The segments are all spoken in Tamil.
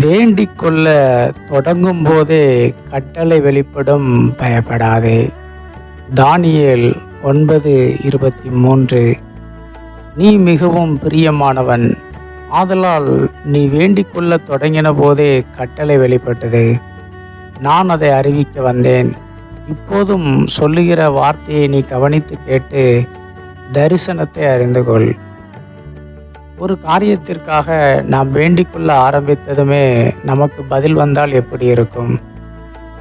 வேண்டிக் கொள்ள தொடங்கும் போதே கட்டளை வெளிப்படும் பயப்படாதே. தானியேல் ஒன்பது இருபத்தி மூன்று. நீ மிகவும் பிரியமானவன். ஆதலால் நீ வேண்டிக் கொள்ள தொடங்கின போதே கட்டளை வெளிப்பட்டது. நான் அதை அறிவிக்க வந்தேன். இப்போதும் சொல்லுகிற வார்த்தையை நீ கவனித்து கேட்டு தரிசனத்தை அறிந்து கொள். ஒரு காரியத்திற்காக நாம் வேண்டிக்கொள்ள ஆரம்பித்ததுமே நமக்கு பதில் வந்தால் எப்படி இருக்கும்?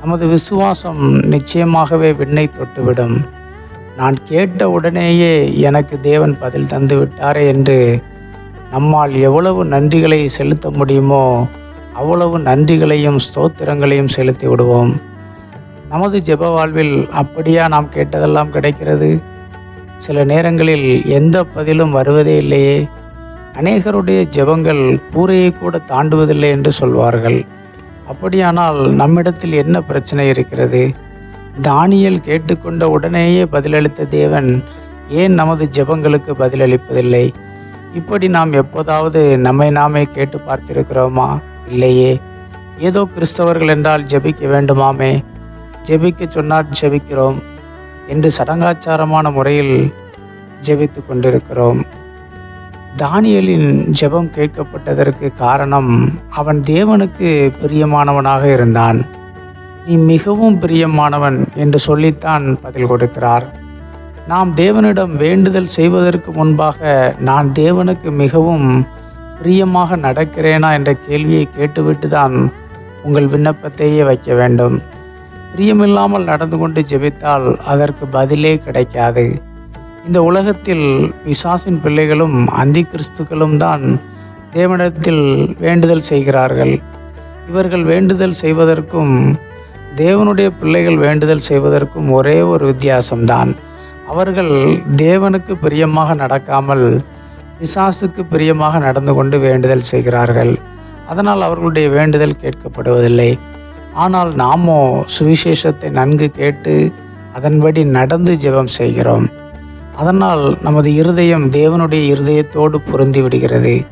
நமது விசுவாசம் நிச்சயமாகவே விண்ணை தொட்டுவிடும். நான் கேட்ட உடனேயே எனக்கு தேவன் பதில் தந்து விட்டாரே என்று நம்மால் எவ்வளவு நன்றிகளை செலுத்த முடியுமோ அவ்வளவு நன்றிகளையும் ஸ்தோத்திரங்களையும் செலுத்தி விடுவோம். நமது ஜெப வாழ்வில் அப்படியா நாம் கேட்டதெல்லாம் கிடைக்கிறது? சில நேரங்களில் எந்த பதிலும் வருவதே இல்லையே. அநேகருடைய ஜெபங்கள் கூரையை கூட தாண்டுவதில்லை என்று சொல்வார்கள். அப்படியானால் நம்மிடத்தில் என்ன பிரச்சனை இருக்கிறது? தானியல் கேட்டுக்கொண்ட உடனேயே பதிலளித்த தேவன் ஏன் நமது ஜெபங்களுக்கு பதிலளிப்பதில்லை? இப்படி நாம் எப்போதாவது நம்மை நாமே கேட்டு பார்த்திருக்கிறோமா? இல்லையே. ஏதோ கிறிஸ்தவர்கள் என்றால் ஜெபிக்க வேண்டுமாமே? ஜெபிக்க சொன்னால் ஜெபிக்கிறோம் என்று சடங்காச்சாரமான முறையில் ஜெபித்து கொண்டிருக்கிறோம். தானியலின் ஜெபம் கேட்கப்பட்டதற்கு காரணம் அவன் தேவனுக்கு பிரியமானவனாக இருந்தான். நீ மிகவும் பிரியமானவன் என்று சொல்லித்தான் பதில் கொடுக்கிறார். நாம் தேவனிடம் வேண்டுதல் செய்வதற்கு முன்பாக நான் தேவனுக்கு மிகவும் பிரியமாக நடக்கிறேனா என்ற கேள்வியை கேட்டுவிட்டு தான் உங்கள் விண்ணப்பத்தையே வைக்க வேண்டும். பிரியமில்லாமல் நடந்து கொண்டு ஜெபித்தால் அதற்கு பதிலே கிடைக்காது. இந்த உலகத்தில் விசாசின் பிள்ளைகளும் அந்தி கிறிஸ்துக்களும் தான் தேவனிடத்தில் வேண்டுதல் செய்கிறார்கள். இவர்கள் வேண்டுதல் செய்வதற்கும் தேவனுடைய பிள்ளைகள் வேண்டுதல் செய்வதற்கும் ஒரே ஒரு வித்தியாசம்தான். அவர்கள் தேவனுக்கு பிரியமாக நடக்காமல் பிசாசுக்கு பிரியமாக நடந்து கொண்டு வேண்டுதல் செய்கிறார்கள். அதனால் அவர்களுடைய வேண்டுதல் கேட்கப்படுவதில்லை. ஆனால் நாமோ சுவிசேஷத்தை நன்கு கேட்டு அதன்படி நடந்து ஜெபம் செய்கிறோம். அதனால் நமது இருதயம் தேவனுடைய இருதயத்தோடு பொருந்தி விடுகிறது.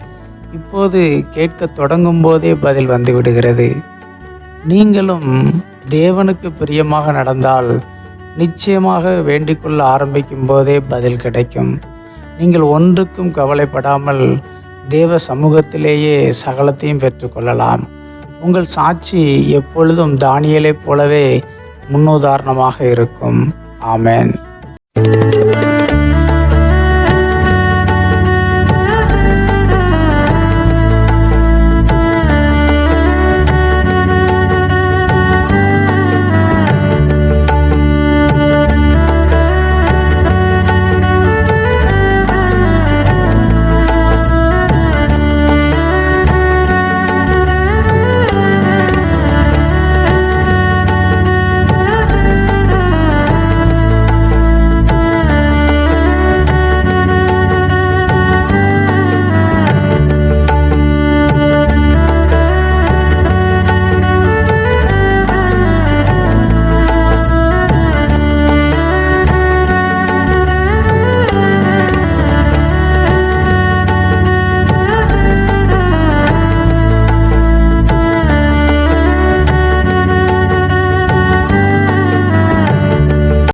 இப்போது கேட்க தொடங்கும் போதே பதில் வந்து விடுகிறது. நீங்களும் தேவனுக்கு பிரியமாக நடந்தால் நிச்சயமாக வேண்டிக்கொள்ள ஆரம்பிக்கும் போதே பதில் கிடைக்கும். நீங்கள் ஒன்றுக்கும் கவலைப்படாமல் தேவ சமூகத்திலேயே சகலத்தையும் பெற்றுக்கொள்ளலாம் உங்கள் சாட்சி எப்பொழுதும் தானியலைப் போலவே முன்னுதாரணமாக இருக்கும். ஆமேன்.